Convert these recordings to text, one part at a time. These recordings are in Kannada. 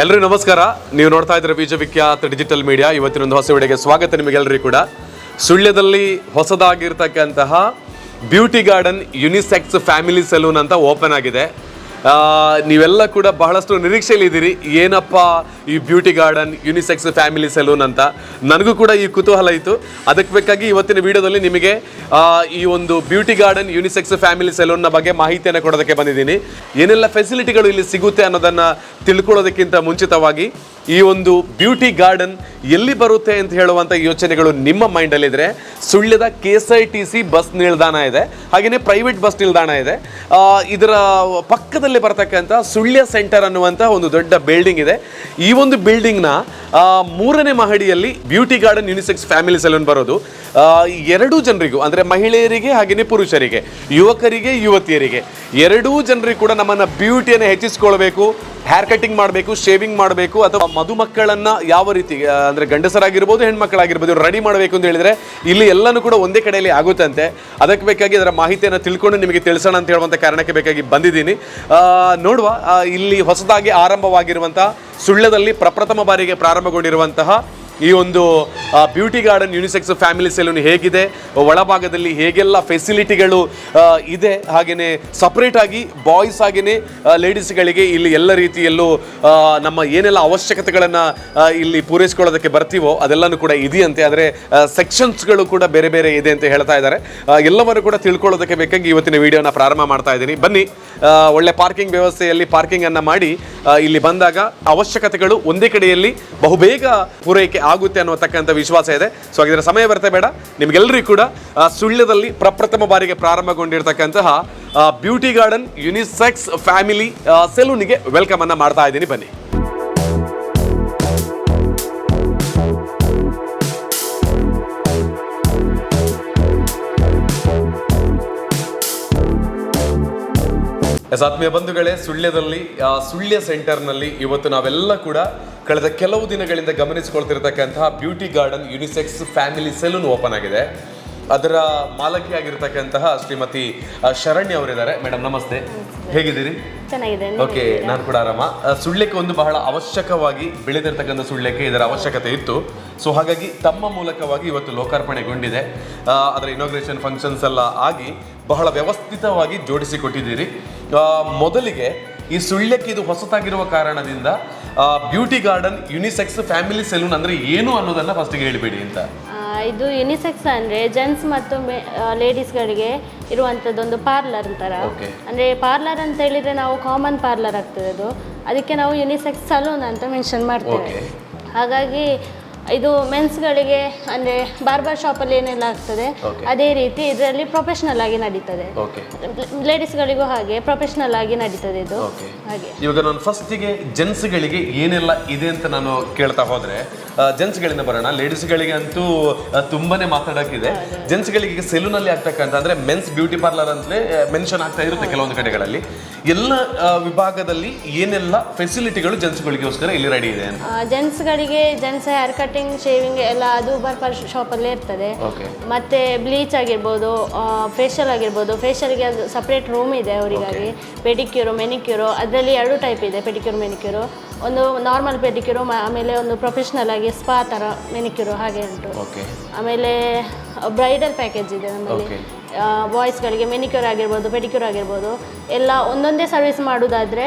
ಎಲ್ರಿಗೂ ನಮಸ್ಕಾರ. ನೀವು ನೋಡ್ತಾ ಇದ್ರೆ ಬೀಜ ವಿಖ್ಯಾತ ಡಿಜಿಟಲ್ ಮೀಡಿಯಾ. ಇವತ್ತಿನ ಒಂದು ಹೊಸ ವಿಡಿಯೋಗೆ ಸ್ವಾಗತ ನಿಮಗೆಲ್ಲರಿಗೂ ಕೂಡ. ಸುಳ್ಯದಲ್ಲಿ ಹೊಸದಾಗಿರ್ತಕ್ಕಂತಹ beauty garden unisex family salon ಅಂತ ಓಪನ್ ಆಗಿದೆ. ನೀವೆಲ್ಲ ಕೂಡ ಬಹಳಷ್ಟು ನಿರೀಕ್ಷೆಯಲ್ಲಿ ಇದ್ದೀರಿ ಏನಪ್ಪ ಈ beauty garden unisex family salon ಅಂತ. ನನಗೂ ಕೂಡ ಈ ಕುತೂಹಲ ಇತ್ತು. ಅದಕ್ಕೆ ಬೇಕಾಗಿ ಇವತ್ತಿನ ವಿಡಿಯೋದಲ್ಲಿ ನಿಮಗೆ ಈ ಒಂದು ಬ್ಯೂಟಿ ಗಾರ್ಡನ್ ಯುನಿಸೆಕ್ಸ್ ಫ್ಯಾಮಿಲಿ ಸೆಲೂನ್ನ ಬಗ್ಗೆ ಮಾಹಿತಿಯನ್ನು ಕೊಡೋದಕ್ಕೆ ಬಂದಿದ್ದೀನಿ. ಏನೆಲ್ಲ ಫೆಸಿಲಿಟಿಗಳು ಇಲ್ಲಿ ಸಿಗುತ್ತೆ ಅನ್ನೋದನ್ನು ತಿಳ್ಕೊಳ್ಳೋದಕ್ಕಿಂತ ಮುಂಚಿತವಾಗಿ ಈ ಒಂದು ಬ್ಯೂಟಿ ಗಾರ್ಡನ್ ಎಲ್ಲಿ ಬರುತ್ತೆ ಅಂತ ಹೇಳುವಂಥ ಯೋಚನೆಗಳು ನಿಮ್ಮ ಮೈಂಡಲ್ಲಿದ್ದರೆ ಸುಳ್ಯದ K S I T C bus ನಿಲ್ದಾಣ ಇದೆ ಹಾಗೆಯೇ ಪ್ರೈವೇಟ್ ಬಸ್ ನಿಲ್ದಾಣ ಇದೆ. ಇದರ ಪಕ್ಕದಲ್ಲಿ ಬರ್ತಕ್ಕಂಥ ಸುಳ್ಯ ಸೆಂಟರ್ ಅನ್ನುವಂಥ ಒಂದು ದೊಡ್ಡ ಬಿಲ್ಡಿಂಗ್ ಇದೆ. ಈ ಒಂದು ಬಿಲ್ಡಿಂಗ್ನ ಮೂರನೇ ಮಹಡಿಯಲ್ಲಿ beauty garden unisex family salon ಬರೋದು. ಎರಡೂ ಜನರಿಗೂ, ಅಂದರೆ ಮಹಿಳೆಯರಿಗೆ ಹಾಗೆಯೇ ಪುರುಷರಿಗೆ, ಯುವಕರಿಗೆ, ಯುವತಿಯರಿಗೆ, ಎರಡೂ ಜನರಿಗೂ ಕೂಡ ನಮ್ಮನ್ನು ಬ್ಯೂಟಿಯನ್ನು ಹೆಚ್ಚಿಸ್ಕೊಳ್ಬೇಕು ಹೇರ್ ಕಟಿಂಗ್ ಮಾಡಬೇಕು ಶೇವಿಂಗ್ ಮಾಡಬೇಕು ಅಥವಾ ಮದುಮಕ್ಕಳನ್ನ ಯಾವ ರೀತಿ ಅಂದ್ರೆ ಗಂಡಸರಾಗಿರ್ಬೋದು ಹೆಣ್ಮಕ್ಳಾಗಿರ್ಬೋದು ರೆಡಿ ಮಾಡಬೇಕು ಅಂತ ಹೇಳಿದ್ರೆ ಇಲ್ಲಿ ಎಲ್ಲನೂ ಕೂಡ ಒಂದೇ ಕಡೆಯಲ್ಲಿ ಆಗುತ್ತಂತೆ. ಅದಕ್ಕೆ ಬೇಕಾಗಿ ಅದರ ಮಾಹಿತಿಯನ್ನು ತಿಳ್ಕೊಂಡು ನಿಮಗೆ ತಿಳಿಸೋಣ ಅಂತ ಹೇಳುವಂಥ ಕಾರಣಕ್ಕೆ ಬೇಕಾಗಿ ಬಂದಿದ್ದೀನಿ. ನೋಡುವ ಇಲ್ಲಿ ಹೊಸದಾಗಿ ಆರಂಭವಾಗಿರುವಂತಹ ಸುಳ್ಳದಲ್ಲಿ ಪ್ರಪ್ರಥಮ ಬಾರಿಗೆ ಪ್ರಾರಂಭಗೊಂಡಿರುವಂತಹ ಈ ಒಂದು beauty garden unisex family salon ಹೇಗಿದೆ? ಒಳಭಾಗದಲ್ಲಿ ಹೇಗೆಲ್ಲ ಫೆಸಿಲಿಟಿಗಳು ಇದೆ? ಹಾಗೆಯೇ ಸಪ್ರೇಟಾಗಿ ಬಾಯ್ಸ್ ಹಾಗೆಯೇ ಲೇಡೀಸ್ಗಳಿಗೆ ಇಲ್ಲಿ ಎಲ್ಲ ರೀತಿಯಲ್ಲೂ ನಮ್ಮ ಏನೆಲ್ಲ ಅವಶ್ಯಕತೆಗಳನ್ನು ಇಲ್ಲಿ ಪೂರೈಸ್ಕೊಳ್ಳೋದಕ್ಕೆ ಬರ್ತೀವೋ ಅದೆಲ್ಲನೂ ಕೂಡ ಇದೆಯಂತೆ. ಆದರೆ ಸೆಕ್ಷನ್ಸ್ಗಳು ಕೂಡ ಬೇರೆ ಬೇರೆ ಇದೆ ಅಂತ ಹೇಳ್ತಾ ಇದ್ದಾರೆ. ಎಲ್ಲವನ್ನು ಕೂಡ ತಿಳ್ಕೊಳ್ಳೋದಕ್ಕೆ ಬೇಕಾಗಿ ಇವತ್ತಿನ ವಿಡಿಯೋನ ಪ್ರಾರಂಭ ಮಾಡ್ತಾ ಇದ್ದೀನಿ. ಬನ್ನಿ ಒಳ್ಳೆ ಪಾರ್ಕಿಂಗ್ ವ್ಯವಸ್ಥೆಯಲ್ಲಿ ಪಾರ್ಕಿಂಗನ್ನು ಮಾಡಿ ಇಲ್ಲಿ ಬಂದಾಗ ಅವಶ್ಯಕತೆಗಳು ಒಂದೇ ಕಡೆಯಲ್ಲಿ ಬಹುಬೇಗ ಪೂರೈಕೆ ಆಗುತ್ತೆ ಅನ್ನೋತಕ್ಕಂಥ ವಿಶ್ವಾಸ ಇದೆ. ಸೊ ಹಾಗಿದ್ರೆ ಸಮಯ ಬರ್ತಾ ಬೇಡ. ನಿಮಗೆಲ್ಲರಿಗೂ ಕೂಡ ಸುಳ್ಯದಲ್ಲಿ ಪ್ರಪ್ರಥಮ ಬಾರಿಗೆ ಪ್ರಾರಂಭಗೊಂಡಿರ್ತಕ್ಕಂತಹ ಬ್ಯೂಟಿ ಗಾರ್ಡನ್ ಯುನಿಸೆಕ್ಸ್ ಫ್ಯಾಮಿಲಿ ಸೆಲೂನಿಗೆ ವೆಲ್ಕಮ್ ಅನ್ನ ಮಾಡ್ತಾ ಇದ್ದೀನಿ. ಬನ್ನಿ. ಎಸ್ ಆತ್ಮೀಯ ಬಂಧುಗಳೇ, ಸುಳ್ಯದಲ್ಲಿ ಸುಳ್ಯ ಸೆಂಟರ್ನಲ್ಲಿ ಇವತ್ತು ನಾವೆಲ್ಲ ಕೂಡ ಕಳೆದ ಕೆಲವು ದಿನಗಳಿಂದ ಗಮನಿಸಿಕೊಳ್ತಿರ್ತಕ್ಕಂತಹ beauty garden unisex family salon open ಆಗಿದೆ. ಅದರ ಮಾಲಕಿಯಾಗಿರ್ತಕ್ಕಂತಹ ಶ್ರೀಮತಿ ಶರಣ್ಯ ಅವರಿದ್ದಾರೆ. ಮೇಡಮ್ ನಮಸ್ತೆ. ಹೇಗಿದ್ದೀರಿ? ಚೆನ್ನಾಗಿದೆ ಓಕೆ ನಾನು ಕೂಡ ಆರಾಮ. ಸುಳ್ಳ್ಯಕ್ಕೆ ಒಂದು ಬಹಳ ಅವಶ್ಯಕವಾಗಿ ಬೆಳೆದಿರ್ತಕ್ಕಂಥ ಸುಳ್ಳ್ಯಕ್ಕೆ ಇದರ ಅವಶ್ಯಕತೆ ಇತ್ತು. ಸೊ ಹಾಗಾಗಿ ತಮ್ಮ ಮೂಲಕವಾಗಿ ಇವತ್ತು ಲೋಕಾರ್ಪಣೆಗೊಂಡಿದೆ. ಅದರ ಇನಾಗ್ರೇಷನ್ ಫಂಕ್ಷನ್ಸ್ ಎಲ್ಲ ಆಗಿ ಬಹಳ ವ್ಯವಸ್ಥಿತವಾಗಿ ಜೋಡಿಸಿಕೊಟ್ಟಿದ್ದೀರಿ. ಮೊದಲಿಗೆ ಈ ಸುಳ್ಯಕ್ಕೆ ಇದು ಹೊಸತಾಗಿರುವ ಕಾರಣದಿಂದ beauty garden unisex family salon ಅಂದ್ರೆ ಏನು ಅನ್ನೋದನ್ನ ಫಸ್ಟಿಗೆ ಹೇಳಿಬಿಡಿ ಅಂತ. ಇದು ಯುನಿಸೆಕ್ಸ್ ಅಂದರೆ ಜೆಂಟ್ಸ್ ಮತ್ತು ಲೇಡೀಸ್ಗಳಿಗೆ ಇರುವಂಥದ್ದೊಂದು ಪಾರ್ಲರ್ ಅಂತಾರ. ಅಂದ್ರೆ ಅಂದರೆ ಪಾರ್ಲರ್ ಅಂತ ಹೇಳಿದರೆ ನಾವು ಕಾಮನ್ ಪಾರ್ಲರ್ ಆಗ್ತದೆ ಅದು. ಅದಕ್ಕೆ ನಾವು ಯುನಿಸೆಕ್ಸ್ ಸಲೂನ್ ಅಂತ ಮೆನ್ಷನ್ ಮಾಡ್ತೇವೆ. Okay. ಹಾಗಾಗಿ ಇದು ಮೆನ್ಸ್ಗಳಿಗೆ ಅಂದರೆ ಬಾರ್ಬರ್ ಶಾಪಲ್ಲಿ ಏನೆಲ್ಲ ಆಗ್ತದೆ Okay. ಅದೇ ರೀತಿ ಇದರಲ್ಲಿ ಪ್ರೊಫೆಷ್ನಲ್ ಆಗಿ ನಡೀತದೆ. ಓಕೆ ಲೇಡೀಸ್ಗಳಿಗೂ ಹಾಗೆ ಪ್ರೊಫೆಷ್ನಲ್ ಆಗಿ ನಡೀತದೆ ಇದು. ಓಕೆ ಹಾಗೆ. ಇವಾಗ ನಾನು ಫಸ್ಟಿಗೆ ಜೆಂಟ್ಸ್ಗಳಿಗೆ ಏನೆಲ್ಲ ಇದೆ ಅಂತ ನಾನು ಕೇಳ್ತಾ ಹೋದ್ರೆ ಜೆಂಟ್ಸ್ಗಳಿಂದ ಬರೋಣ. ಲೇಡೀಸ್ಗಳಿಗೆ ಅಂತೂ ತುಂಬಾನೇ ಮಾತಾಡೋಕ್ಕಿದೆ. ಜೆಂಟ್ಸ್ಗಳಿಗೆ ಈಗ ಸೆಲೂನಲ್ಲಿ ಆಗ್ತಕ್ಕಂಥ ಅಂದ್ರೆ ಮೆನ್ಸ್ ಬ್ಯೂಟಿ ಪಾರ್ಲರ್ ಅಂತಲೇ ಮೆನ್ಷನ್ ಆಗ್ತಾ ಇರುತ್ತೆ ಕೆಲವೊಂದು ಕಡೆಗಳಲ್ಲಿ. ಎಲ್ಲ ವಿಭಾಗದಲ್ಲಿ ಏನೆಲ್ಲ ಫೆಸಿಲಿಟಿಗಳು ಜೆಂಟ್ಸ್ಗಳಿಗೋಸ್ಕರ ಇಲ್ಲಿ ರೆಡಿ ಇದೆ ಅಂತ? ಜೆಂಟ್ಸ್ಗಳಿಗೆ ಜೆಂಟ್ಸ್ ಹೇರ್ ಕಟಿಂಗ್ ಶೇವಿಂಗ್ ಎಲ್ಲ ಅದು ಶಾಪ್ ಶಾಪಲ್ಲೇ ಇರ್ತದೆ. ಮತ್ತೆ ಬ್ಲೀಚ್ ಆಗಿರ್ಬೋದು ಫೇಶಿಯಲ್ ಆಗಿರ್ಬೋದು. ಫೇಶಿಯಲ್ಗೆ ಅದು ಸಪ್ರೇಟ್ ರೂಮ್ ಇದೆ ಅವರಿಗಾಗಿ. ಪೆಡಿಕ್ಯೂರು ಮೆನಿಕ್ಯೂರು ಅದರಲ್ಲಿ ಎರಡು ಟೈಪ್ ಇದೆ ಪೆಡಿಕ್ಯೂರ್ ಮೆನಿಕ್ಯೂರು ಒಂದು ನಾರ್ಮಲ್ ಪೆಡಿಕ್ಯೂರು ಆಮೇಲೆ ಒಂದು ಪ್ರೊಫೆಷ್ನಲ್ ಆಗಿ ಸ್ಪಾ ಥರ ಮೆನಿಕ್ಯೂರು ಹಾಗೆ ಉಂಟು. ಓಕೆ ಆಮೇಲೆ ಬ್ರೈಡಲ್ ಪ್ಯಾಕೇಜ್ ಇದೆ ನಮ್ಮಲ್ಲಿ. ಬಾಯ್ಸ್ಗಳಿಗೆ ಮೆನಿಕ್ಯೂರ್ ಆಗಿರ್ಬೋದು ಪೆಡಿಕ್ಯೂರ್ ಆಗಿರ್ಬೋದು ಎಲ್ಲ ಒಂದೊಂದೇ ಸರ್ವಿಸ್ ಮಾಡೋದಾದರೆ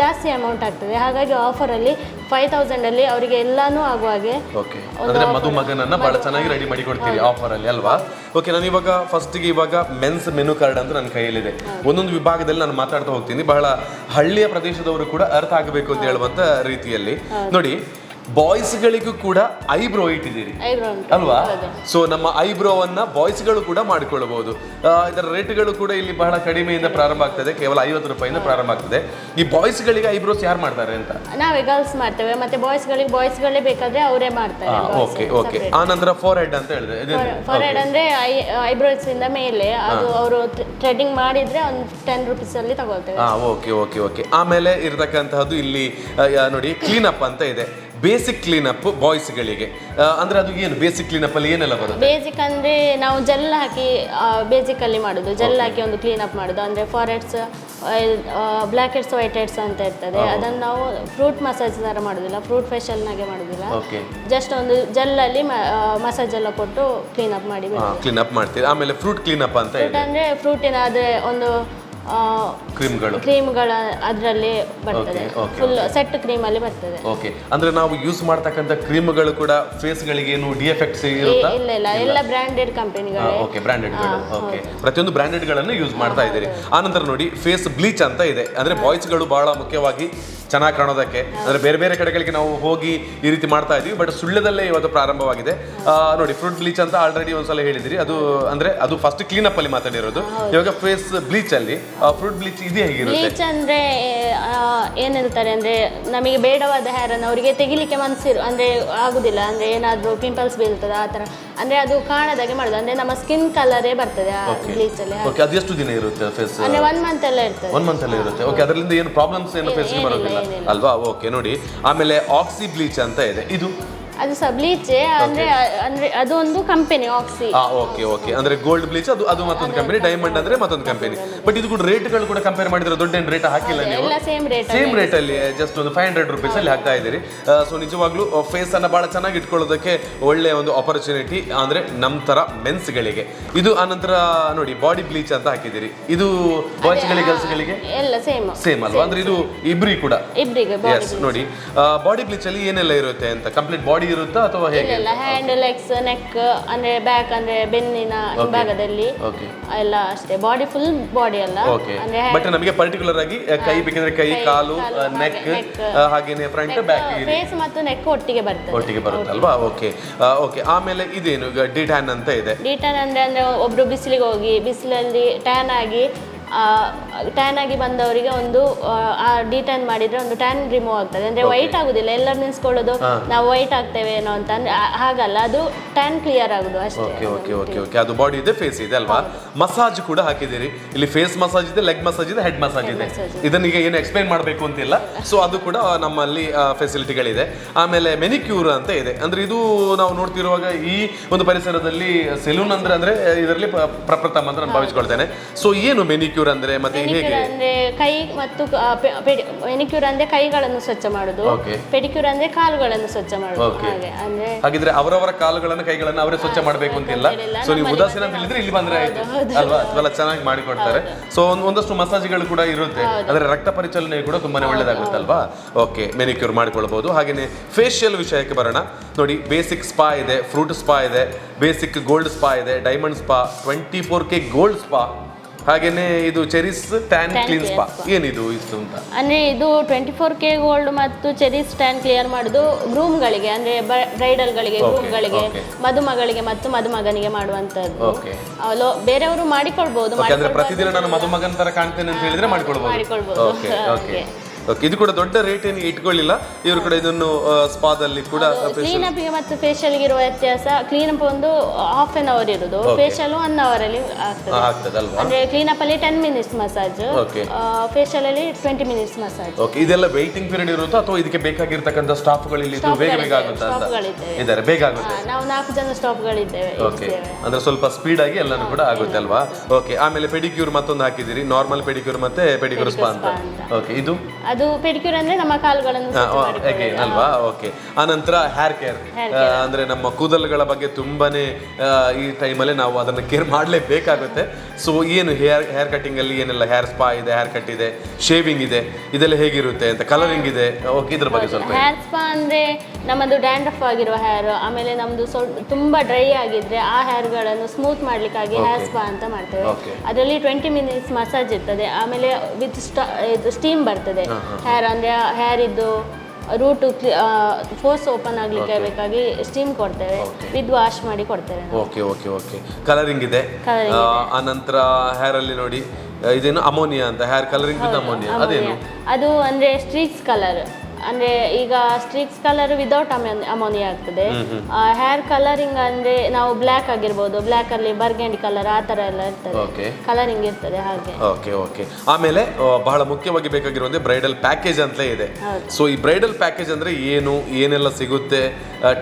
ಜಾಸ್ತಿ ಅಮೌಂಟ್ ಆಗ್ತದೆ. ಹಾಗಾಗಿ ಆಫರಲ್ಲಿ ಫೈವ್ ತೌಸಂಡಲ್ಲಿ ಅವರಿಗೆ ಎಲ್ಲಾನು ಆಗುವ ಹಾಗೆ ಓಕೆ ಅಂದ್ರೆ ಮದುಮಗನನ್ನ ಬಹಳ ಚೆನ್ನಾಗಿ ರೆಡಿ ಮಾಡಿ ಕೊಡ್ತೀರಿ ಆಫರ್ ಅಲ್ಲಿ ಅಲ್ವಾ? ಓಕೆ ನಾನು ಇವಾಗ ಫಸ್ಟ್ಗೆ ಇವಾಗ ಮೆನ್ಸ್ ಮೆನು ಕಾರ್ಡ್ ಅಂತ ನನ್ನ ಕೈಯಲ್ಲಿದೆ. ಒಂದೊಂದು ವಿಭಾಗದಲ್ಲಿ ನಾನು ಮಾತಾಡ್ತಾ ಹೋಗ್ತೀನಿ. ಬಹಳ ಹಳ್ಳಿಯ ಪ್ರದೇಶದವರು ಕೂಡ ಅರ್ಥ ಆಗಬೇಕು ಅಂತ ಹೇಳುವಂತ ರೀತಿಯಲ್ಲಿ. ನೋಡಿ ಬಾಯ್ಸ್ಗಳಿಗೂ ಕೂಡ ಐಬ್ರೋ ಇಟ್ಟಿದ್ದೀರಿ ಐಬ್ರೋ ಅಲ್ವಾ? ಸೊ ನಮ್ಮ ಐಬ್ರೋವನ್ನ ಬಾಯ್ಸ್ಗಳು ಕೂಡ ಮಾಡಿಕೊಳ್ಳಬಹುದು ಇದರ ರೇಟ್ಗಳು ಕೂಡ ಇಲ್ಲಿ ಬಹಳ ಕಡಿಮೆಯಿಂದ ಪ್ರಾರಂಭ ಆಗ್ತದೆ. ಕೇವಲ ಐವತ್ತು ರೂಪಾಯಿಂದ ಪ್ರಾರಂಭ ಆಗ್ತದೆ. ಈ ಬಾಯ್ಸ್ಗಳಿಗೆ ಐಬ್ರೋಸ್ ಯಾರು ಮಾಡ್ತಾರೆ ಅಂತ? ನಾವೇ ಗರ್ಲ್ಸ್ ಮಾಡ್ತೇವೆ. ಮತ್ತೆ ಬಾಯ್ಸ್ಗಳಿಗೆ ಬಾಯ್ಸ್ಗಳೇ ಬೇಕಾದ್ರೆ ಅವರೇ ಮಾಡ್ತಾರೆ ಓಕೆ ಓಕೆ ಆ ನಂತರ ಫೋರ್ ಹೆಡ್ ಅಂತ ಹೇಳಿದ್ರೆ ಫೋರ್ ಹೆಡ್ ಅಂದ್ರೆ ಐಬ್ರೋಸ್ ಇಂದ ಮೇಲೆ. ಅದು ಅವರು ಥ್ರೆಡಿಂಗ್ ಮಾಡಿದ್ರೆ ಒಂದು ಟೆನ್ ರುಪೀಸ್ ಅಲ್ಲಿ ತಗೊಳ್ತೇವೆ. ಹಾ ಓಕೆ ಓಕೆ ಓಕೆ ಆಮೇಲೆ ಇರತಕ್ಕಂತಹದ್ದು ಇಲ್ಲಿ ನೋಡಿ ಕ್ಲೀನ್ ಅಪ್ ಅಂತ ಇದೆ. ಬೇಸಿಕ್ ಕ್ಲೀನಪ್ ಬಾಯ್ಸ್ಗಳಿಗೆ ಅಂದ್ರೆ ಅದು ಏನು? ಬೇಸಿಕ್ ಕ್ಲೀನಪ್ ಅಲ್ಲಿ ಏನೆಲ್ಲ ಬರುತ್ತೆ? ಬೇಸಿಕ್ ಅಂದ್ರೆ ನಾವು ಜೆಲ್ ಹಾಕಿ ಬೇಸಿಕ್ ಅಲ್ಲಿ ಮಾಡುದು. ಜೆಲ್ ಹಾಕಿ ಒಂದು ಕ್ಲೀನ್ ಅಪ್ ಮಾಡೋದು. ಅಂದ್ರೆ ಫಾರೆಟ್ಸ್ ಬ್ಲ್ಯಾಕ್ ಹೆಡ್ಸ್ ವೈಟ್ ಹೆಡ್ಸ್ ಅಂತ ಇರ್ತದೆ. ಅದನ್ನು ನಾವು ಫ್ರೂಟ್ ಮಸಾಜ್ ತರ ಮಾಡೋದಿಲ್ಲ. ಫ್ರೂಟ್ ಫೇಶಿಯಲ್ನಾಗೆ ಮಾಡೋದಿಲ್ಲ. ಜಸ್ಟ್ ಒಂದು ಜೆಲ್ ಅಲ್ಲಿ ಮಸಾಜ್ ಎಲ್ಲ ಕೊಟ್ಟು ಕ್ಲೀನ್ ಅಪ್ ಮಾಡಿ ಕ್ಲೀನಪ್ ಮಾಡ್ತೀವಿ ಆಮೇಲೆ ಫ್ರೂಟ್ ಕ್ಲೀನಪ್ ಅಂತ ಅಂದ್ರೆ ಫ್ರೂಟ್ ಏನಾದ್ರೆ ಒಂದು ಕ್ರೀಮ್ಗಳು. ಕ್ರೀಮ್ಗಳ ಅದರಲ್ಲಿ ಬರ್ತದೆ. ಫುಲ್ ಸೆಟ್ ಕ್ರೀಮ್ ಅಲ್ಲಿ ಬರ್ತದೆ. ಓಕೆ ಅಂದ್ರೆ ನಾವು ಯೂಸ್ ಮಾಡ್ತಕ್ಕಂಥ ಕ್ರೀಮ್ಗಳು ಕೂಡ ಫೇಸ್ಗಳಿಗೆ ಏನು ಡಿಎಫೆಕ್ಟ್ಸ್ ಇರುತ್ತಾ? ಇಲ್ಲ ಇಲ್ಲ. ಎಲ್ಲ ಬ್ರಾಂಡೆಡ್ ಕಂಪನಿಗಳೇ ಓಕೆ ಬ್ರಾಂಡೆಡ್ಗಳು ಓಕೆ ಪ್ರತಿಯೊಂದು ಬ್ರ್ಯಾಂಡೆಡ್ಗಳನ್ನು ಯೂಸ್ ಮಾಡ್ತಾ ಇದ್ದೀರಿ. ಆನಂತರ ನೋಡಿ ಫೇಸ್ ಬ್ಲೀಚ್ ಅಂತ ಇದೆ. ಅಂದ್ರೆ ಬಾಯ್ಸ್ಗಳು ಬಹಳ ಮುಖ್ಯವಾಗಿ ಚೆನ್ನಾಗಿ ಕಾಣೋದಕ್ಕೆ. ಅಂದ್ರೆ ಬೇರೆ ಬೇರೆ ಕಡೆಗಳಿಗೆ ನಾವು ಹೋಗಿ ಈ ರೀತಿ ಮಾಡ್ತಾ ಇದೀವಿ ಬಟ್ ಸುಳ್ಳ್ಯದಲ್ಲೇ ಇವತ್ತು ಪ್ರಾರಂಭವಾಗಿದೆ. ನೋಡಿ ಫ್ರೂಟ್ ಬ್ಲೀಚ್ ಅಂತ ಆಲ್ರೆಡಿ ಒಂದ್ಸಲ ಹೇಳಿದಿರಿ. ಅದು ಅಂದ್ರೆ ಅದು ಫಸ್ಟ್ ಕ್ಲೀನಪ್ ಅಲ್ಲಿ ಮಾತಾಡಿರೋದು. ಇವಾಗ ಫೇಸ್ ಬ್ಲೀಚ್ ಅಲ್ಲಿ ಫ್ರೂಟ್ ಬ್ಲೀಚ್ ಇದೆ ಹೇಗಿರುತ್ತೆ? ಬ್ಲೀಚ್ ಅಂದ್ರೆ ಏನು ಹೇಳ್ತಾರೆ ಅಂದ್ರೆ ನಮಗೆ ಬೇಡವಾದ ಹೇರ್ ಅನ್ನು ಅವರಿಗೆ ತೆಗಿಲಿಕ್ಕೆ ಮನಸ್ಸಿರು ಅಂದ್ರೆ ಆಗುದಿಲ್ಲ. ಅಂದ್ರೆ ಏನಾದರೂ ಪಿಂಪಲ್ಸ್ ಬೀಳ್ತದೆ ಆ ತರ ಅಂದ್ರೆ ಅದು ಕಾಣದಾಗೆ ಮಾಡುದು. ಅಂದ್ರೆ ನಮ್ಮ ಸ್ಕಿನ್ ಕಲರೇ ಬರ್ತದೆ ಆ ಬ್ಲೀಚ್ ಅಲ್ಲಿ. ಓಕೆ ಅದೆಷ್ಟು ದಿನ ಇರುತ್ತೆ ಫೇಸ್ ಅಂದ್ರೆ ಒನ್ ಮಂತ್ ಎಲ್ಲ ಇರ್ತದೆ. ಒನ್ ಮಂತ್ ಎಲ್ಲ ಇರುತ್ತೆ. ಓಕೆ ಅದರಿಂದ ಏನು ಪ್ರಾಬ್ಲಮ್ಸ್ ಏನು ಫೇಸ್ ಬರೋದಿಲ್ಲ? ಅಲ್ವಾ? ಓಕೆ ನೋಡಿ. ಆಮೇಲೆ ಆಕ್ಸಿ ಬ್ಲೀಚ್ ಅಂತ ಇದೆ. ಇದು ಅದು ಸಹ ಬ್ಲೀಚ್ ಅಂದ್ರೆ ಅಂದ್ರೆ ಅದು ಒಂದು ಕಂಪನಿ ಆಕ್ಸಿ ಆ ಓಕೆ ಓಕೆ ಅಂದ್ರೆ ಗೋಲ್ಡ್ ಬ್ಲೀಚ್ ಅದು ಅದು ಮತ್ತೊಂದು ಕಂಪನಿ ಡೈಮಂಡ್ ಅಂದ್ರೆ ಮತ್ತೊಂದು ಕಂಪನಿ ಬಟ್ ಇದು ಕೂಡ ರೇಟ್ಗಳು ಕೂಡ ಕಂಪೇರ್ ಮಾಡಿದ್ರೆ ದೊಡ್ಡ ಏನು ರೇಟ್ ಹಾಕಿಲ್ಲ ನೀವು. ಎಲ್ಲ ಸೇಮ್ ರೇಟ್ ಸೇಮ್ ರೇಟ್ ಅಲ್ಲಿ ಜಸ್ಟ್ ಒಂದು ಫೈವ್ ಹಂಡ್ರೆಡ್ ರುಪೀಸ್ ಅಲ್ಲಿ ಹಾಕ್ತಾ ಇದ್ದೀರಿ. ಸೊ ನಿಜವಾಗ್ಲೂ ಫೇಸ್ ಅನ್ನ ಬಹಳ ಚೆನ್ನಾಗಿ ಇಟ್ಕೊಳ್ಳೋದಕ್ಕೆ ಒಳ್ಳೆ ಒಂದು ಆಪರ್ಚುನಿಟಿ ಅಂದ್ರೆ ನಮ್ಮ ತರ ಮೆನ್ಸ್ ಗಳಿಗೆ ಇದು ಆನಂತರ ನೋಡಿ ಬಾಡಿ ಬ್ಲೀಚ್ ಅಂತ ಹಾಕಿದ್ದೀರಿ. ಇದು ಬಾಯ್ಸ್ ಗಳಿಗೆ ಗರ್ಲ್ಸ್ ಗಳಿಗೆ ಎಲ್ಲ ಸೇಮ್ ಸೇಮ್ ಅಲ್ವಾ? ಅಂದ್ರೆ ಇದು ಇಬ್ರಿ ಕೂಡ? ಇಬ್ರಿಗೆ ಎಸ್ ನೋಡಿ. ಬಾಡಿ ಬ್ಲೀಚ್ ಅಲ್ಲಿ ಏನೆಲ್ಲ ಇರುತ್ತೆ ಅಂತ ಕಂಪ್ಲೀಟ್ ಬಾಡಿ ಇರುತ್ತಾ ಅಥವಾ ಹೇಗೆ ಇಲ್ಲ ಹ್ಯಾಂಡ್ ಲೆಗ್ಸ್ ನೆಕ್ ಅಂದ್ರೆ ಬ್ಯಾಕ್ ಅಂದ್ರೆ ಬೆನ್ನಿನ ಭಾಗದಲ್ಲಿ ಎಲ್ಲ ಅಷ್ಟೇ. ಬಾಡಿ ಫುಲ್ ಬಾಡಿ ಅಲ್ಲ. ಅಂದ್ರೆ ಬಟ್ ನಮಗೆ ಪರ್ಟಿಕ್ಯುಲರ್ ಆಗಿ ಕೈ ಬೇಕಂದ್ರೆ ಕೈ ಕಾಲು ನೆಕ್ ಹಾಗೇನೆ ಫ್ರಂಟ್ ಬ್ಯಾಕ್ ಫೇಸ್ ಮತ್ತು ನೆಕ್ ಒಟ್ಟಿಗೆ ಬರುತ್ತೆ ಒಟ್ಟಿಗೆ ಬರುತ್ತೆ ಅಲ್ವಾ? ಓಕೆ ಓಕೆ ಆಮೇಲೆ ಇದೇನು? ಡಿಟ್ಯಾನ್ ಅಂತ ಇದೆ. ಡಿಟ್ಯಾನ್ ಅಂದ್ರೆ ಅಂದ್ರೆ ಒಬ್ರು ಬಿಸಿಲಿಗೆ ಹೋಗಿ ಬಿಸಿಲಲ್ಲಿ ಟ್ಯಾನ್ ಆಗಿ ಟ್ಯಾನ್ ಆಗಿ ಬಂದವರಿಗೆ ಒಂದು ಆ, ಡಿಟ್ಯಾನ್ ಮಾಡಿದ್ರೆ ಒಂದು ಟ್ಯಾನ್ ರಿಮೂವ್ ಆಗ್ತದೆ. ಅಂದ್ರೆ ವೈಟ್ ಆಗುದಿಲ್ಲ. ಎಲ್ಲರೂ ನಿಲ್ಸ್ಕೊಳ್ಳೋದು ನಾವು ವೈಟ್ ಆಗ್ತೇವೆ ಏನೋ ಅಂತ ಅಂದ್ರೆ ಹಾಗಲ್ಲ. ಅದು ಟ್ಯಾನ್ ಕ್ಲಿಯರ್ ಆಗೋದು ಅಷ್ಟೇ. ಓಕೆ ಓಕೆ ಓಕೆ ಓಕೆ ಅದು ಬಾಡಿ ಇದೆ ಫೇಸ್ ಇದೆ ಅಲ್ವಾ? ಮಸಾಜ್ ಕೂಡ ಹಾಕಿದ್ದೀರಿ. ಇಲ್ಲಿ ಫೇಸ್ ಮಸಾಜ್ ಇದೆ ಲೆಗ್ ಮಸಾಜ್ ಇದೆ ಹೆಡ್ ಮಸಾಜ್ ಇದೆ. ಇದನ್ನ ಈಗ ಏನು ಎಕ್ಸ್ಪ್ಲೈನ್ ಮಾಡಬೇಕು ಅಂತಿಲ್ಲ. ಸೊ ಅದು ಕೂಡ ನಮ್ಮಲ್ಲಿ ಫೆಸಿಲಿಟಿಗಳಿದೆ ಆಮೇಲೆ ಮೆನಿಕ್ಯೂರ್ ಅಂತ ಇದೆ. ಅಂದ್ರೆ ಇದು ನಾವು ನೋಡ್ತಿರುವಾಗ ಈ ಒಂದು ಪರಿಸರದಲ್ಲಿ ಸೆಲೂನ್ ಅಂದ್ರೆ ಅಂದ್ರೆ ಇದರಲ್ಲಿ ಪ್ರಪ್ರಥಮ ಅಂತ ನಾನು ಭಾವಿಸ್ಕೊಳ್ತೇನೆ. ಸೊ ಏನು ಮೆನಿಕ್ಯೂರ್ ಅಂದ್ರೆ ಮತ್ತೆ ಹೇಗೆ? ಮೆನಿಕ್ಯೂರ್ ಅಂದ್ರೆ ಕೈ ಮತ್ತು ಮೆನಿಕ್ಯೂರ್ ಅಂದ್ರೆ ಕೈಗಳನ್ನು ಸ್ವಚ್ಛ ಮಾಡುದು. ಪೆಡಿಕ್ಯೂರ್ ಅಂದ್ರೆ ಕಾಲುಗಳನ್ನು ಸ್ವಚ್ಛ ಮಾಡುದು. Okay. ಹಾಗೆ ಅಂದ್ರೆ ಹಾಗಿದ್ರೆ ಅವರವರ ಕಾಲುಗಳನ್ನ ಕೈಗಳನ್ನ ಅವರೇ ಸ್ವಚ್ಛ ಮಾಡಬೇಕು ಅಂತಿಲ್ಲ. ಇಲ್ಲ, ಸೊ ನೀವು ಉದಾಸೀನ ಅಂತ ಹೇಳಿದ್ರೆ ಇಲ್ಲಿ ಬಂದ್ರೆ ಆಯ್ತು. ಅಲ್ವಾ? ಅದೆಲ್ಲ ಚೆನ್ನಾಗಿ ಮಾಡಿಕೊಡ್ತಾರೆ. ಸೊ ಒಂದಷ್ಟು ಮಸಾಜ್ಗಳು ಕೂಡ ಇರುತ್ತೆ. ಅಂದ್ರೆ ರಕ್ತ ಪರಿಚಲನೆ ಕೂಡ ತುಂಬಾನೇ ಒಳ್ಳೇದಾಗುತ್ತಲ್ವಾ? ಓಕೆ ಮೆನಿಕ್ಯೂರ್ ಮಾಡಿಕೊಳ್ಬಹುದು ಹಾಗೇನೆ ಫೇಶಿಯಲ್ ವಿಷಯಕ್ಕೆ ಬರೋಣ. ನೋಡಿ ಬೇಸಿಕ್ ಸ್ಪಾ ಇದೆ ಫ್ರೂಟ್ ಸ್ಪಾ ಇದೆ ಬೇಸಿಕ್ ಗೋಲ್ಡ್ ಸ್ಪಾ ಇದೆ diamond spa twenty four K gold spa ಹಾಗೇನೆ ಇದು ಚೆರಿಸ್ ಟ್ಯಾನ್ ಕ್ಲೀನ್ ಸ್ಪಾ ಏನಿದು ಇಷ್ಟು ಅಂತ? ಅಂದ್ರೆ ಇದು ಟ್ವೆಂಟಿ ಫೋರ್ ಕೆ ಗೋಲ್ಡ್ ಮತ್ತು ಚೆರಿಸ್ ಟ್ಯಾನ್ ಕ್ಲಿಯರ್ ಮಾಡುದು ಗ್ರೂಮ್ಗಳಿಗೆ ಅಂದ್ರೆ ಬ್ರೈಡಲ್ಗಳಿಗೆ ಗ್ರೂಮ್ಗಳಿಗೆ ಗಳಿಗೆ ಮದುಮಗಳಿಗೆ ಮತ್ತು ಮದುಮಗನಿಗೆ ಮಾಡುವಂತದ್ದು ಓಕೆ ಅಲೋ ಬೇರೆಯವರು ಅಂದ್ರೆ ಪ್ರತಿದಿನ ನಾನು ಮದುಮಗನ ತರ ಕಾಣ್ತೇನೆ ಅಂತ ಹೇಳಿದ್ರೆ ಮಾಡಿಕೊಳ್ಳಬಹುದು ಮಾಡಿಕೊಳ್ಬಹುದು. ಓಕೆ ಓಕೆ ಇದು ಕೂಡ ದೊಡ್ಡ ರೇಟ್ ಏನು ಇಟ್ಕೊಳ್ಳಿಲ್ಲ. ಇವರು ಕೂಡ ಇದನ್ನು ಸ್ಪಾದಲ್ಲಿ ಕೂಡ ಕ್ಲೀನ್ ಅಪ್ಗೆ ಮತ್ತು ಫೇಶಿಯಲ್ಗೆ ಇರುವ ವ್ಯತ್ಯಾಸ ಕ್ಲೀನ್ ಅಪ್ ಒಂದು ಹಾಫ್ ಅನ್ ಅವರ್ ಇರುದು. ಫೇಶಿಯಲ್ ಒನ್ ಅವರ್ ಅಲ್ಲಿ ಆಗ್ತದೆ. ಅಂದ್ರೆ ಕ್ಲೀನ್ ಅಪ್ ಅಲ್ಲಿ ten minutes massage okay facial ಅಲ್ಲಿ ಟ್ವೆಂಟಿ ಮಿನಿಟ್ಸ್ ಮಸಾಜ್ ಓಕೆ ಇದೆಲ್ಲ ವೇಟಿಂಗ್ ಪೀರಿಯಡ್ ಇರುತ್ತಾ ಅಥವಾ ಇದಕ್ಕೆ ಬೇಕಾಗಿರ್ತಕ್ಕಂಥ ಸ್ಟಾಫ್ಗಳು ಇಲ್ಲಿ ಬೇಗ ಬೇಗ ಆಗುತ್ತಾ ಇದ್ದಾರೆ ಬೇಗ ಆಗುತ್ತೆ. ನಾವು ನಾಲ್ಕು ಜನ ಸ್ಟಾಪ್ಗಳಿದ್ದೇವೆ ಓಕೆ ಅಂದ್ರೆ ಸ್ವಲ್ಪ ಸ್ಪೀಡ್ ಆಗಿ ಎಲ್ಲಾನು ಕೂಡ ಆಗುತ್ತೆ ಅಲ್ವಾ? ಓಕೆ ಆಮೇಲೆ ಪೆಡಿಕ್ಯೂರ್ ಮತ್ತೊಂದು ಹಾಕಿದಿರಿ ನಾರ್ಮಲ್ ಪೆಡಿಕ್ಯೂರ್ ಮತ್ತೆ ಪೆಡಿಕ್ಯೂರ್ ಸ್ಪಾ ಅಂತ. ಓಕೆ ಇದು? ಅದು ಪೆಡಿಕ್ಯೂರ್ ಅಂದ್ರೆ ನಮ್ಮ ಕಾಲುಗಳನ್ನು ಅಲ್ವಾ? ಓಕೆ. ಆನಂತರ ಹೇರ್ ಕೇರ್ ಅಂದ್ರೆ ನಮ್ಮ ಕೂದಲುಗಳ ಬಗ್ಗೆ ತುಂಬಾನೇ ಈ ಟೈಮಲ್ಲಿ ನಾವು ಅದನ್ನ ಕೇರ್ ಮಾಡಲೇಬೇಕಾಗುತ್ತೆ. ಸೊ ಏನು ಹೇರ್ ಹೇರ್ ಕಟಿಂಗ್ ಅಲ್ಲಿ ಏನೆಲ್ಲ ಹೇರ್ ಸ್ಪಾ ಇದೆ ಹೇರ್ ಕಟ್ ಇದೆ ಶೇವಿಂಗ್ ಇದೆ ಇದೆಲ್ಲ ಹೇಗಿರುತ್ತೆ ಅಂತ ಕಲರಿಂಗ್ ಇದೆ? ಓಕೆ ಇದ್ರ ಬಗ್ಗೆ ಸ್ವಲ್ಪ ಹೇರ್ ಸ್ಪಾ ಅಂದ್ರೆ ನಮ್ಮದು ಡ್ಯಾಂಡ್ರಫ್ ಆಗಿರುವ ಹೇರ್ ಆಮೇಲೆ ನಮ್ಮದು ಸ್ವಲ್ಪ ತುಂಬ ಡ್ರೈ ಆಗಿದ್ರೆ ಆ ಹೇರ್ಗಳನ್ನು ಸ್ಮೂತ್ ಮಾಡಲಿಕ್ಕಾಗಿ ಹೇರ್ ಸ್ಪಾ ಅಂತ ಮಾಡ್ತೇವೆ. ಅದರಲ್ಲಿ ಟ್ವೆಂಟಿ ಮಿನಿಟ್ಸ್ ಮಸಾಜ್ ಇರ್ತದೆ. ಆಮೇಲೆ ವಿತ್ ಇದು ಸ್ಟೀಮ್ ಬರ್ತದೆ. ಹೇರ್ ಅಂದರೆ ಹೇರ್ ಇದ್ದು ರೂಟ್ ಫೋರ್ಸ್ ಓಪನ್ ಆಗ್ಲಿಕ್ಕೆ ಬೇಕಾಗಿ ಸ್ಟೀಮ್ ಕೊಡ್ತೇವೆ. ವಿತ್ ವಾಶ್ ಮಾಡಿ ಕೊಡ್ತೇವೆ. ಓಕೆ ಓಕೆ ಓಕೆ ಕಲರಿಂಗ್ ಇದೆ. ಆನಂತರ ಹೇರ್ ಅಲ್ಲಿ ನೋಡಿ ಇದೇನು ಅಮೋನಿಯಾ ಅಂತ ಹೇರ್ ಕಲರಿಂಗ್ ಅಮೋನಿಯಾ ಅದೇನು? ಅದು ಅಂದ್ರೆ ಸ್ಟ್ರೀಕ್ಸ್ ಕಲರ್ ಅಂದ್ರೆ ಈಗ ಸ್ಟ್ರಿಕ್ಸ್ ಕಲರ್ ವಿದೌಟ್ ಅಮೋನಿಯಾ ಆಗ್ತದೆ. ಹೇರ್ ಕಲರಿಂಗ್ ಅಂದ್ರೆ ನಾವು ಬ್ಲ್ಯಾಕ್ ಆಗಿರ್ಬೋದು. ಬ್ಲ್ಯಾಕ್ ಅಲ್ಲಿ ಬರ್ಗಂಡಿ ಕಲರ್ ಆ ತರ ಎಲ್ಲ ಇರ್ತದೆ. ಓಕೆ ಕಲರಿಂಗ್ ಇರ್ತದೆ ಹಾಗೆ. ಓಕೆ ಓಕೆ ಆಮೇಲೆ ಬಹಳ ಮುಖ್ಯವಾಗಿ ಬೇಕಾಗಿರುವಂತೆ ಬ್ರೈಡಲ್ ಪ್ಯಾಕೇಜ್ ಅಂತಲೇ ಇದೆ. ಸೊ ಈ ಬ್ರೈಡಲ್ ಪ್ಯಾಕೇಜ್ ಅಂದ್ರೆ ಏನು ಏನೆಲ್ಲ ಸಿಗುತ್ತೆ?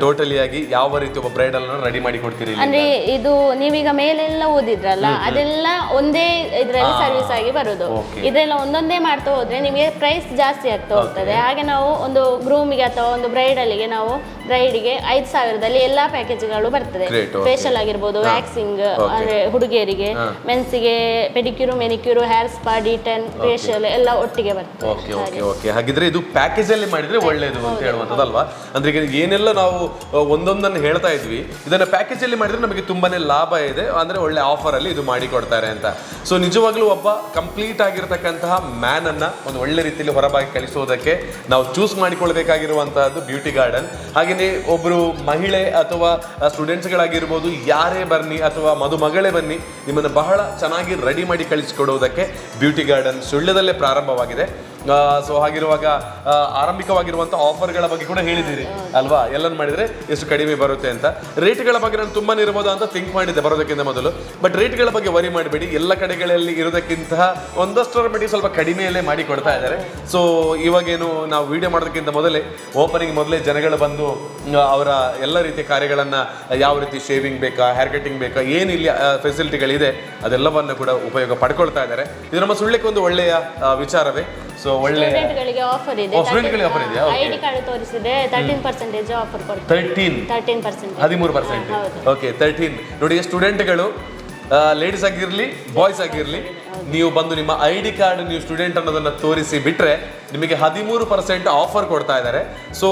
ಟೋಟಲಿ ಆಗಿ ಯಾವ ರೀತಿ ಒಬ್ಬ ಬ್ರೈಡಲ್ ರೆಡಿ ಮಾಡಿ ಕೊಡ್ತೀರಿ? ಅಂದ್ರೆ ಇದು ನೀವೀಗ ಮೇಲೆಲ್ಲ ಓದಿದ್ರಲ್ಲ ಅದೆಲ್ಲ ಒಂದೇ ಇದ್ರಲ್ಲಿ ಸರ್ವಿಸ್ ಆಗಿ ಬರುದು. ಇದೆಲ್ಲ ಒಂದೊಂದೇ ಮಾಡ್ತಾ ಹೋದ್ರೆ ನಿಮಗೆ ಪ್ರೈಸ್ ಜಾಸ್ತಿ ಆಗ್ತಾ ಹೋಗ್ತದೆ ಹಾಗೆ ನಾವು ಒಂದು ಗ್ರೂಮಿಗೆ ಅಥವಾ ಒಂದು ಬ್ರೈಡಲ್ಗೆ ನಾವು ಬ್ರೈಡಿಗೆ ಐದು ಸಾವಿರದಲ್ಲಿ ಎಲ್ಲಾ ಪ್ಯಾಕೇಜ್ಗಳು ಬರ್ತದೆ. ಫೇಶಿಯಲ್ ಆಗಿರ್ಬೋದು ವ್ಯಾಕ್ಸಿಂಗ್ ಅಂದ್ರೆ ಹುಡುಗಿಯರಿಗೆ ಮೆನ್ಸಿಗೆ pedicure manicure hair spa detan facial ಎಲ್ಲ ಒಟ್ಟಿಗೆ ಬರ್ತದೆ. ಓಕೆ ಓಕೆ ಓಕೆ ಹಾಗಿದ್ರೆ ಇದು ಪ್ಯಾಕೇಜ್ ಅಲ್ಲಿ ಮಾಡಿದ್ರೆ ಒಳ್ಳೇದು ಅಂತ ಹೇಳುವಂಥದ್ದಲ್ವಾ? ಅಂದ್ರೆ ಈಗ ಏನೆಲ್ಲ ನಾವು ಒಂದೊಂದನ್ನು ಹೇಳ್ತಾ ಇದ್ವಿ ಇದನ್ನ ಪ್ಯಾಕೇಜ್ ಅಲ್ಲಿ ಮಾಡಿದ್ರೆ ನಮಗೆ ತುಂಬಾನೇ ಲಾಭ ಇದೆ ಅಂದ್ರೆ ಒಳ್ಳೆ ಆಫರ್ ಅಲ್ಲಿ ಇದು ಮಾಡಿ ಕೊಡ್ತಾರೆ ಅಂತ. ಸೊ ನಿಜವಾಗ್ಲೂ ಒಬ್ಬ ಕಂಪ್ಲೀಟ್ ಆಗಿರತಕ್ಕಂತಹ ಮ್ಯಾನ್ ಅನ್ನ ಒಂದು ಒಳ್ಳೆ ರೀತಿಯಲ್ಲಿ ಹೊರಬಾಗಿ ಕಳಿಸೋದಕ್ಕೆ ನಾವು ಚೂಸ್ ಮಾಡಿಕೊಳ್ಬೇಕಾಗಿರುವಂತಹದ್ದು ಬ್ಯೂಟಿ ಗಾರ್ಡನ್ ಹಾಗೆಯೇ ಒಬ್ರು ಮಹಿಳೆ ಅಥವಾ ಸ್ಟೂಡೆಂಟ್ಸ್ಗಳಾಗಿರ್ಬೋದು ಯಾರೇ ಬನ್ನಿ ಅಥವಾ ಮದುಮಗಳೇ ಬನ್ನಿ, ನಿಮ್ಮನ್ನು ಬಹಳ ಚೆನ್ನಾಗಿ ರೆಡಿ ಮಾಡಿ ಕಳಿಸಿಕೊಡುವುದಕ್ಕೆ ಬ್ಯೂಟಿ ಗಾರ್ಡನ್ ಸುಳ್ಳ್ಯದಲ್ಲೇ ಪ್ರಾರಂಭವಾಗಿದೆ. ಸೊ ಹಾಗಿರುವಾಗ ಆರಂಭಿಕವಾಗಿರುವಂಥ ಆಫರ್ಗಳ ಬಗ್ಗೆ ಕೂಡ ಹೇಳಿದ್ದೀರಿ, ಅಲ್ವಾ? ಎಲ್ಲನ್ ಮಾಡಿದ್ರೆ ಎಷ್ಟು ಕಡಿಮೆ ಬರುತ್ತೆ ಅಂತ. ರೇಟ್ಗಳ ಬಗ್ಗೆ ನಾನು ತುಂಬಾ ಇರ್ಬೋದು ಅಂತ ಥಿಂಕ್ ಮಾಡಿದ್ದೆ ಬರೋದಕ್ಕಿಂತ ಮೊದಲು. ಬಟ್ ರೇಟ್ಗಳ ಬಗ್ಗೆ ವರಿ ಮಾಡಬೇಡಿ. ಎಲ್ಲ ಕಡೆಗಳಲ್ಲಿ ಇರೋದಕ್ಕಿಂತ ಒಂದಷ್ಟರ ಮಟ್ಟಿಗೆ ಸ್ವಲ್ಪ ಕಡಿಮೆಯಲ್ಲೇ ಮಾಡಿ ಕೊಡ್ತಾ ಇದ್ದಾರೆ. ಸೊ ಇವಾಗೇನು ನಾವು ವಿಡಿಯೋ ಮಾಡೋದಕ್ಕಿಂತ ಮೊದಲೇ ಓಪನಿಂಗ್ ಮೊದಲೇ ಜನಗಳು ಬಂದು ಅವರ ಎಲ್ಲ ರೀತಿಯ ಕಾರ್ಯಗಳನ್ನು ಯಾವ ರೀತಿ ಶೇವಿಂಗ್ ಬೇಕಾ ಹೇರ್ ಕಟಿಂಗ್ ಬೇಕಾ, ಏನು ಇಲ್ಲಿ ಫೆಸಿಲಿಟಿಗಳಿದೆ ಅದೆಲ್ಲವನ್ನು ಕೂಡ ಉಪಯೋಗ ಪಡ್ಕೊಳ್ತಾ ಇದ್ದಾರೆ. ಇದು ನಮ್ಮ ಸುಳ್ಳಿಕ್ಕೆ ಒಂದು ಒಳ್ಳೆಯ ವಿಚಾರವೇ. ಸೊ ಒಳ್ಳೆ ಸ್ಟೂಡೆಂಟ್ಗಳಿಗೆ ಆಫರ್ ಇದೆ. ಓ, ಇದೆ offer ಇದೆಯಾ? ಐ ಡಿ ಕಾರ್ಡ್ ತೋರಿಸಿದ್ರೆ ತರ್ಟೀನ್ ಪರ್ಸೆಂಟೇಜ್ ಆಫರ್ ಕೊಡ್ತಾರೆ ತರ್ಟೀನ್ ತರ್ಟೀನ್ ಪರ್ಸೆಂಟೇಜ್ ಹದಿಮೂರು ಪರ್ಸೆಂಟ್. ಓಕೆ ತರ್ಟೀನ್ ನೋಡಿ ಸ್ಟೂಡೆಂಟ್ಗಳು ಲೇಡೀಸ್ ಆಗಿರಲಿ ಬಾಯ್ಸ್ ಆಗಿರಲಿ ನೀವು ಬಂದು ನಿಮ್ಮ ಐ ಡಿ ಕಾರ್ಡ್ ನೀವು ಸ್ಟೂಡೆಂಟ್ ಅನ್ನೋದನ್ನ ತೋರಿಸಿ ಬಿಟ್ರೆ ನಿಮಗೆ ಹದಿಮೂರು ಪರ್ಸೆಂಟ್ ಆಫರ್ ಕೊಡ್ತಾ ಇದ್ದಾರೆ. ಸೊ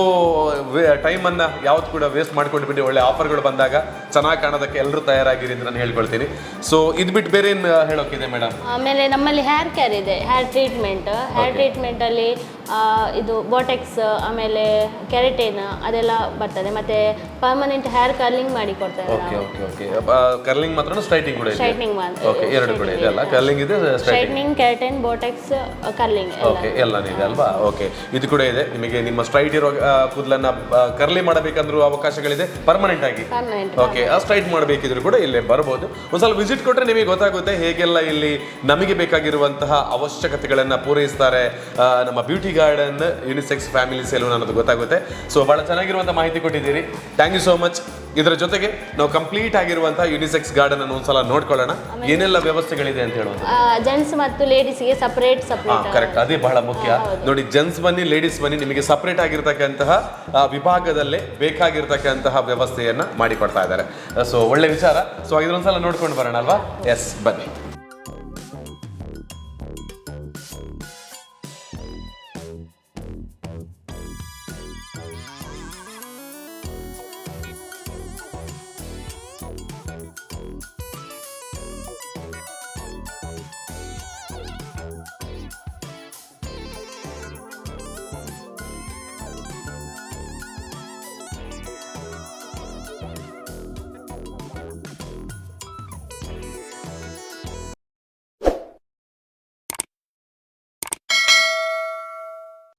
ಟೈಮನ್ನು ಯಾವ್ದು ಕೂಡ ವೇಸ್ಟ್ ಮಾಡ್ಕೊಂಡು ಬಿಡಿ ಒಳ್ಳೆ ಆಫರ್ಗಳು ಬಂದಾಗ ಚೆನ್ನಾಗಿ ಕಾಣೋದಕ್ಕೆ ಎಲ್ಲರೂ ತಯಾರಾಗಿರಿ ಅಂತ ನಾನು ಹೇಳ್ಕೊಳ್ತೀನಿ. ಸೊ ಇದು ಬಿಟ್ಟು ಬೇರೆ ಏನು ಹೇಳೋಕ್ಕಿದೆ ಮೇಡಮ್ ಆಮೇಲೆ ನಮ್ಮಲ್ಲಿ ಹೇರ್ ಕೇರ್ ಇದೆ ಹೇರ್ ಟ್ರೀಟ್ಮೆಂಟ್ ಹೇರ್ ಟ್ರೀಟ್ಮೆಂಟಲ್ಲಿ ಇದು ಬೋಟೆಕ್ಸ್ ಆಮೇಲೆ ಕೆರೆಟೇನ್ ಅದೆಲ್ಲ ಬರ್ತದೆ. ಮತ್ತೆ ಪರ್ಮನೆಂಟ್ ಹೇರ್ ಕರ್ಲಿಂಗ್ ಮಾಡಿ ಕೊಡ್ತಾರೆ ಓಕೆ ಓಕೆ ಓಕೆ ಕರ್ಲಿಂಗ್ ಮಾತ್ರ ಸ್ಟ್ರೈಟಿಂಗ್ ಕೂಡ ಇದೆ ಸ್ಟ್ರೈಟ್ನಿಂಗ್ ಓಕೆ ಎರಡು ಕೂಡ ಇದೆ ಅಲ್ಲ? ಕರ್ಲಿಂಗ್ ಇದೆ ಸ್ಟ್ರೈಟಿಂಗ್ ಕೆರೆಟೇನ್ ಬೋಟೆಕ್ಸ್ ಕರ್ಲಿಂಗ್ ಓಕೆ ಎಲ್ಲಾನು ಇದೆ. ಅಲ್ವಾ? ಓಕೆ ಇದು ಕೂಡ ಇದೆ. ನಿಮಗೆ ನಿಮ್ಮ ಸ್ಟ್ರೈಟ್ ಇರೋ ಕೂದಲನ್ನ ಕರ್ಲಿ ಮಾಡಬೇಕಂದ್ರೂ ಅವಕಾಶಗಳಿದೆ. ಪರ್ಮನೆಂಟ್ ಆಗಿ. ಓಕೆ ಆ ಸ್ಟ್ರೈಟ್ ಮಾಡಬೇಕಿದ್ರು ಕೂಡ ಇಲ್ಲೇ ಬರ್ಬೋದು. ಒಂದ್ಸಲ ವಿಸಿಟ್ ಕೊಟ್ಟರೆ ನಿಮಗೆ ಗೊತ್ತಾಗುತ್ತೆ ಹೇಗೆಲ್ಲ ಇಲ್ಲಿ ನಮಗೆ ಬೇಕಾಗಿರುವಂತಹ ಅವಶ್ಯಕತೆಗಳನ್ನ ಪೂರೈಸ್ತಾರೆ. ನಮ್ಮ beauty garden unisex family salon ಅನ್ನೋದು ಗೊತ್ತಾಗುತ್ತೆ. ಸೊ ಬಹಳ ಚೆನ್ನಾಗಿರುವಂತಹ ಮಾಹಿತಿ ಕೊಟ್ಟಿದ್ದೀರಿ. ಥ್ಯಾಂಕ್ ಯು ಸೋ ಮಚ್ ಇದರ ಜೊತೆಗೆ ನಾವು ಕಂಪ್ಲೀಟ್ ಆಗಿರುವಂತಹ ಯುನಿಸೆಕ್ಸ್ ಗಾರ್ಡನ್ ಅನ್ನು ಒಂದ್ಸಲ ನೋಡ್ಕೊಳ್ಳೋಣ. ಏನೆಲ್ಲ ವ್ಯವಸ್ಥೆಗಳಿದೆ ಅಂತ ಹೇಳೋದು ಜೆಂಟ್ಸ್ ಮತ್ತು ಲೇಡೀಸ್ಗೆ ಸಪ್ರೇಟ್ ಸಪರೇಟ್ ಸಪ್ರೇಟ್ ಕರೆಕ್ಟ್ ಅದೇ ಬಹಳ ಮುಖ್ಯ. ನೋಡಿ ಜೆಂಟ್ಸ್ ಬನ್ನಿ ಲೇಡೀಸ್ ಬನ್ನಿ ನಿಮಗೆ ಸಪರೇಟ್ ಆಗಿರ್ತಕ್ಕಂತಹ ವಿಭಾಗದಲ್ಲೇ ಬೇಕಾಗಿರ್ತಕ್ಕಂತಹ ವ್ಯವಸ್ಥೆಯನ್ನ ಮಾಡಿಕೊಡ್ತಾ ಇದ್ದಾರೆ. ಸೊ ಒಳ್ಳೆ ವಿಚಾರ. ಸೊ ಇದ್ರೊಂದ್ಸಲ ನೋಡ್ಕೊಂಡು ಬರೋಣ ಅಲ್ವಾ? ಎಸ್ ಬನ್ನಿ.